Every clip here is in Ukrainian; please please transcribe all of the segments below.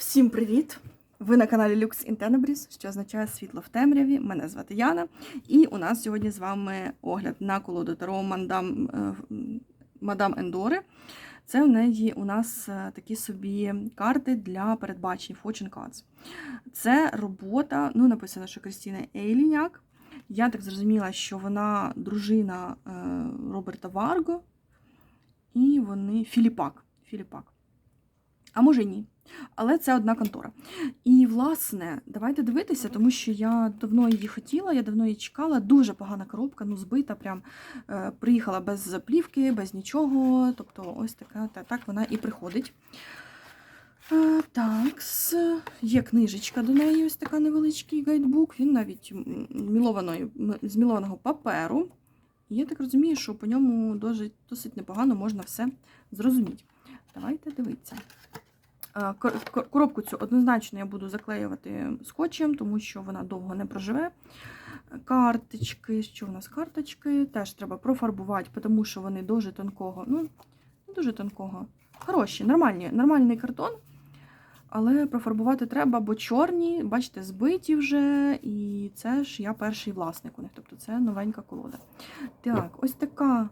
Всім привіт! Ви на каналі Lux in Tenebris, що означає світло в темряві. Мене звати Яна. І у нас сьогодні з вами огляд на колоду Таро Мадам, е, Мадам Ендори. Це в неї у нас е, такі собі карти для передбачень Fortune Cards. Це робота, ну, написано, що Крістіна Ейліняк. Я так зрозуміла, що вона дружина е, Роберта Варго, і вони Філіпак. Філіпак. А може ні. Але це одна контора. І, власне, давайте дивитися, тому що я давно її хотіла, я давно її чекала. Дуже погана коробка, ну збита, прям е, приїхала без заплівки, без нічого. Тобто, ось така, та, так вона і приходить. Е, так, є книжечка до неї, ось така невеличкий гайдбук. Він навіть з мілованого паперу. І я так розумію, що по ньому досить, досить непогано можна все зрозуміти. Давайте дивитися. Кор- Коробку цю однозначно я буду заклеювати скотчем, тому що вона довго не проживе. Карточки, що у нас карточки, теж треба профарбувати, тому що вони дуже тонкого. Ну, дуже тонкого. Хороші, нормальні, нормальний картон. Але профарбувати треба, бо чорні, бачите, збиті вже. І це ж я перший власник у них. Тобто це новенька колода. Так, ось така.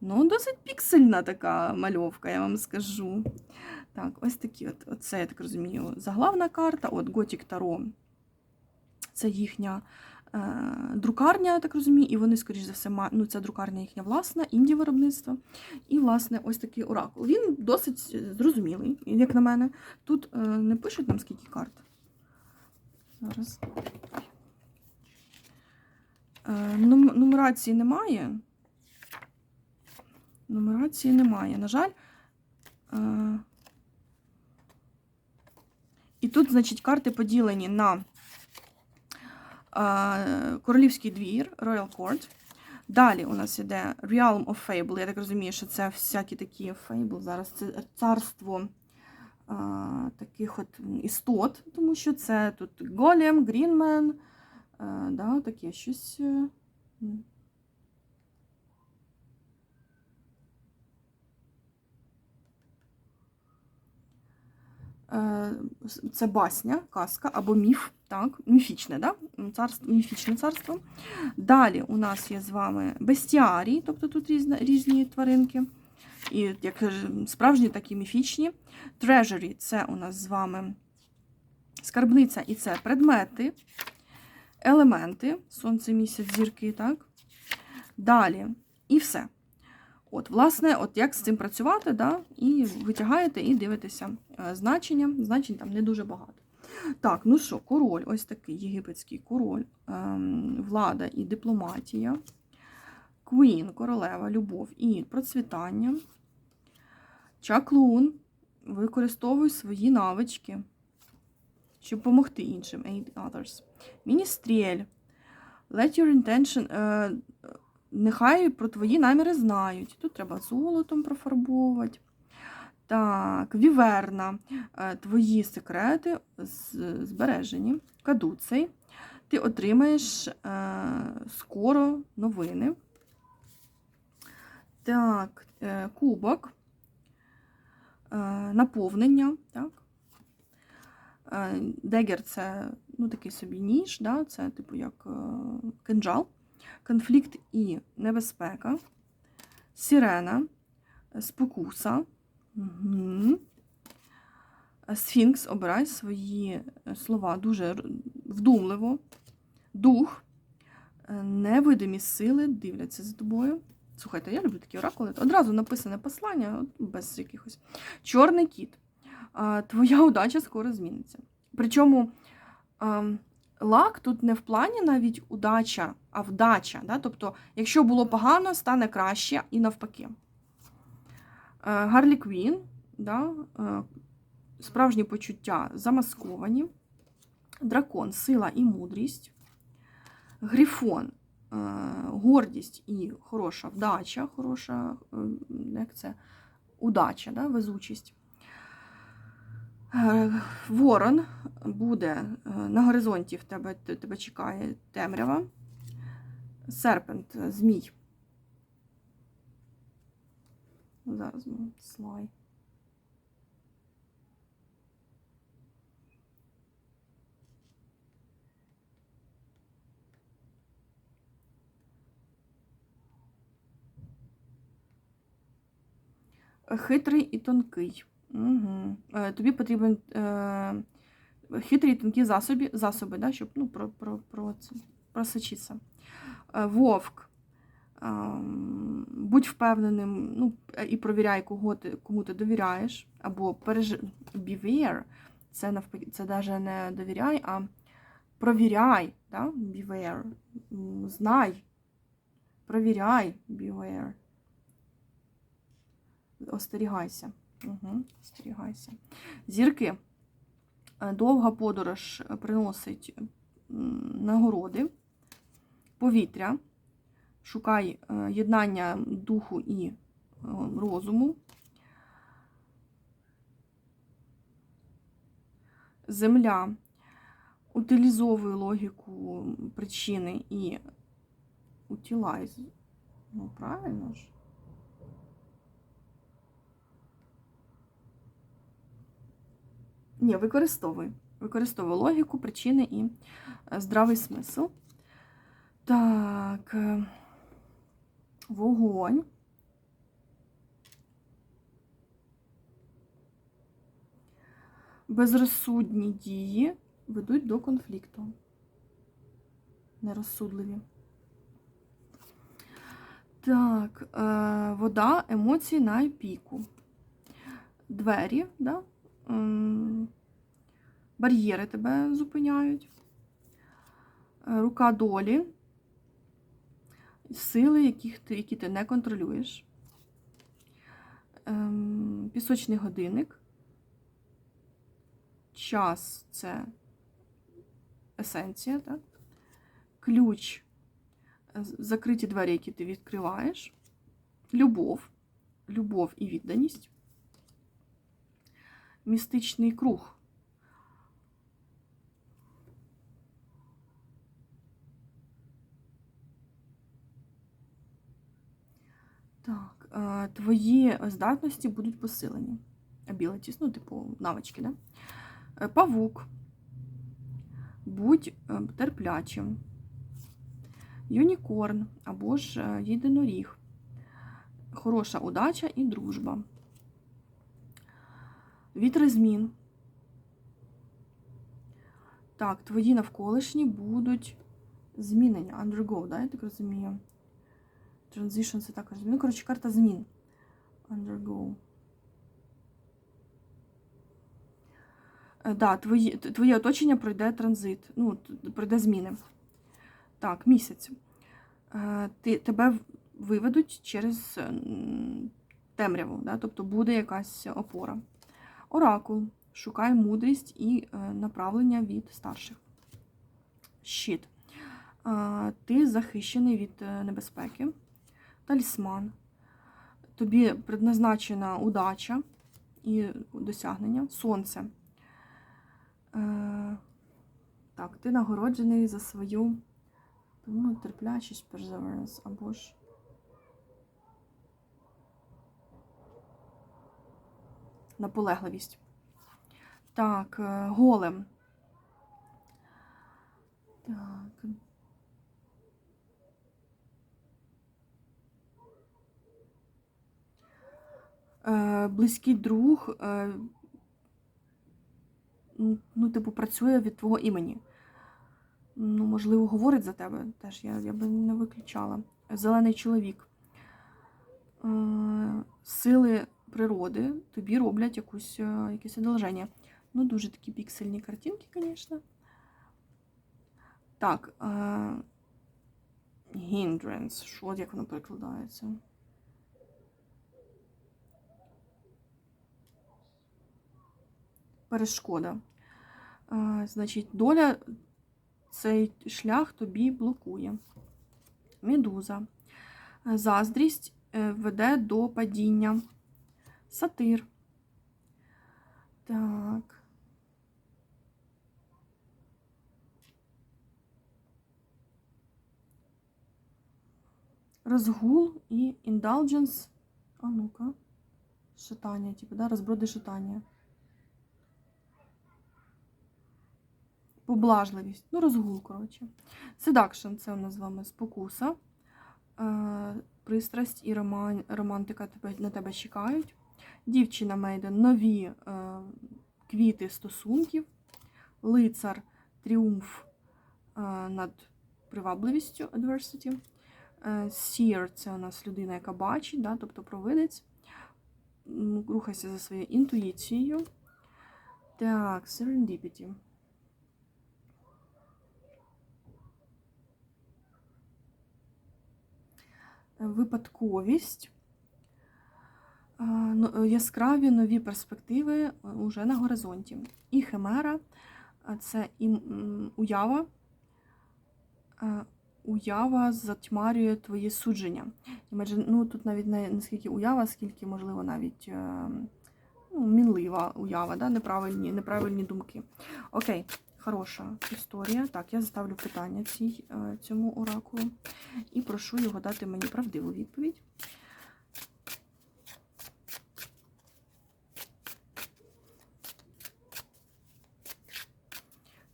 Ну, досить піксельна така мальовка, я вам скажу. Так, ось такі от. Оце, я так розумію, заглавна карта. От Gothic Tarot. Це їхня е, друкарня, я так розумію, і вони, скоріш за все, ну, це друкарня їхня власна, інді виробництва. І, власне, ось такий оракул. Він досить зрозумілий, як на мене. Тут е, не пишуть нам скільки карт. Зараз. Е, нум- нумерації немає. Нумерації немає. На жаль. Е, і тут, значить, карти поділені на е, Королівський двір, Royal Court. Далі у нас іде Realm of Fable. Я так розумію, що це всякі такі Fable. Зараз це царство а, таких от істот, тому що це тут Голем, Грінмен, а, да, таке щось. е, м. Е, Це басня, казка або міф, так, міфічне, да? царство, міфічне царство. Далі у нас є з вами бестіарій, тобто тут різні, різні тваринки, і як е, справжні, так і міфічні. Treasury – це у нас з вами скарбниця, і це предмети, елементи, сонце, місяць, зірки, так? Далі, і все. От, власне, от як з цим працювати, да? і витягаєте і дивитеся е, значення. Значень там не дуже багато. Так, ну що, король, ось такий єгипетський король, ем, влада і дипломатія, Квін, королева, любов і процвітання. Чаклун, використовуй свої навички, щоб допомогти іншим. Aid others. Міністріель. Let your intention. Нехай про твої наміри знають. Тут треба золотом профарбовувати. Так, віверна. Е, Твої секрети збережені. Кадуцей. Ти отримаєш е, скоро новини. Так, е, кубок. Наповнення. Так. Дегер це ну, такий собі ніж, да? це типу як кинджал. Конфлікт і небезпека. Сирена. Спокуса. Сфінкс обирай свої е, слова дуже вдумливо. Дух. Е, Невидимі сили дивляться за тобою. Слухайте, я люблю такі оракули. Одразу написане послання, без якихось. Чорний кіт. Твоя удача скоро зміниться. Причому лак тут не в плані навіть удача, а вдача. Да? Тобто, якщо було погано, стане краще і навпаки. Гарлі Квін, да? е, справжні почуття замасковані. Дракон, сила і мудрість. Грифон, е, гордість і хороша вдача, хороша, е, як це? Удача, да? везучість. Е, ворон буде е, на горизонті в тебе тебе чекає темрява, серпент, е, змій. Зараз ну, слай. Хитрий і тонкий. Угу. Тобі потрібен е, хитрі тонкі засоби, засоби да, щоб ну, про, про, про це, просочитися. Е, Вовк. Ем, Будь впевненим ну, і провіряй, кого ти, кому ти довіряєш. Або переж... beware. Це навпаки, це навіть не довіряй, а провіряй. Да? Beware. Знай. Провіряй. Beware. Остерігайся. Угу, остерігайся. Зірки. Е, Довга подорож приносить нагороди, повітря. Шукай е, єднання духу і е, розуму. Земля утилізовує логіку причини і утилайз. Ну, правильно ж. Ні, використовуй. Використовуй логіку, причини і е, здравий смисл. Так, е, вогонь. Безрозсудні дії ведуть до конфлікту. Нерозсудливі. Так, е, вода, емоції на піку. Двері, да? М, бар'єри тебе зупиняють. Е, Рука долі, сили, яких ти, які ти не контролюєш. Ем, Пісочний годинник. Час це есенція, так? Ключ закриті двері, які ти відкриваєш. Любов. Любов і відданість. Містичний круг. Так, е, твої здатності будуть посилені. Abilities, ну, типу, навички, да? Е, Павук. Будь е, терплячим. Юнікорн або ж єдиноріг. Хороша удача і дружба. Вітри змін. Так, твої навколишні будуть змінення. Undergo, да, я так розумію. Transition це також змін. Ну, коротше, карта змін. Undergo. Е, Да, твої, твоє оточення пройде транзит. Ну, пройде зміни. Так, місяць. Е, Ти, тебе виведуть через темряву, да? тобто буде якась опора. Оракул. Шукай мудрість і е, направлення від старших. Щит. Е, Ти захищений від е, небезпеки. Талісман. Тобі предназначена удача і досягнення. Сонце. Так, ти нагороджений за свою ну, терплячість, perseverance, або ж. Наполегливість. Так, е, голем. Так. Е, Близький друг, е, ну, типу, працює від твого імені. Ну, можливо, говорить за тебе теж, я, я би не виключала. Зелений чоловік. Сили природи тобі роблять якусь, е, якесь одолження. Ну, дуже такі піксельні картинки, звісно. Так. е, Hindrance. Що, як воно перекладається? Перешкода. Е, Значить, доля цей шлях тобі блокує. Медуза. Заздрість веде до падіння. Сатир. Так. Розгул і indulgence. А ну-ка. Шатання, типу, да? розброди шатання. Поблажливість. Ну, розгул, коротше. Seduction – це у нас з вами спокуса. Е, Пристрасть і роман, романтика на тебе чекають. Дівчина Мейден нові е, квіти стосунків, лицар тріумф е, над привабливістю adversity. Е, це у нас людина, яка бачить, да, тобто провидець. Рухайся за своєю інтуїцією. Так, serendipity. Випадковість. Е, ну, е, Яскраві нові перспективи е, уже на горизонті. І химера е, це і уява. Е, Уява затьмарює твої судження. Ну, тут навіть не, скільки уява, скільки, можливо, навіть е, ну, мінлива уява, да? неправильні, неправильні думки. Окей, хороша історія. Так, я заставлю питання цій, е, цьому оракулу і прошу його дати мені правдиву відповідь.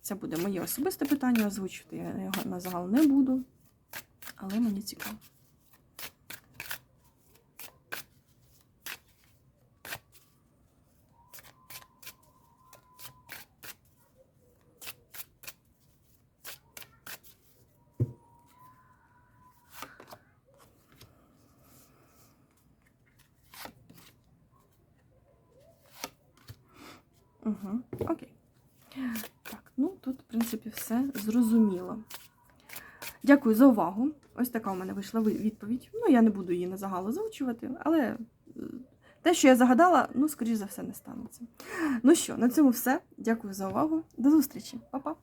Це буде моє особисте питання, озвучувати я його на загал не буду, але мені цікаво. Угу, окей. Тут, в принципі, все зрозуміло. Дякую за увагу. Ось така у мене вийшла відповідь. Ну, я не буду її на загал озвучувати, але е, те, що я загадала, ну, скоріш за все, не станеться. Ну що, на цьому все. Дякую за увагу. До зустрічі. Па-па!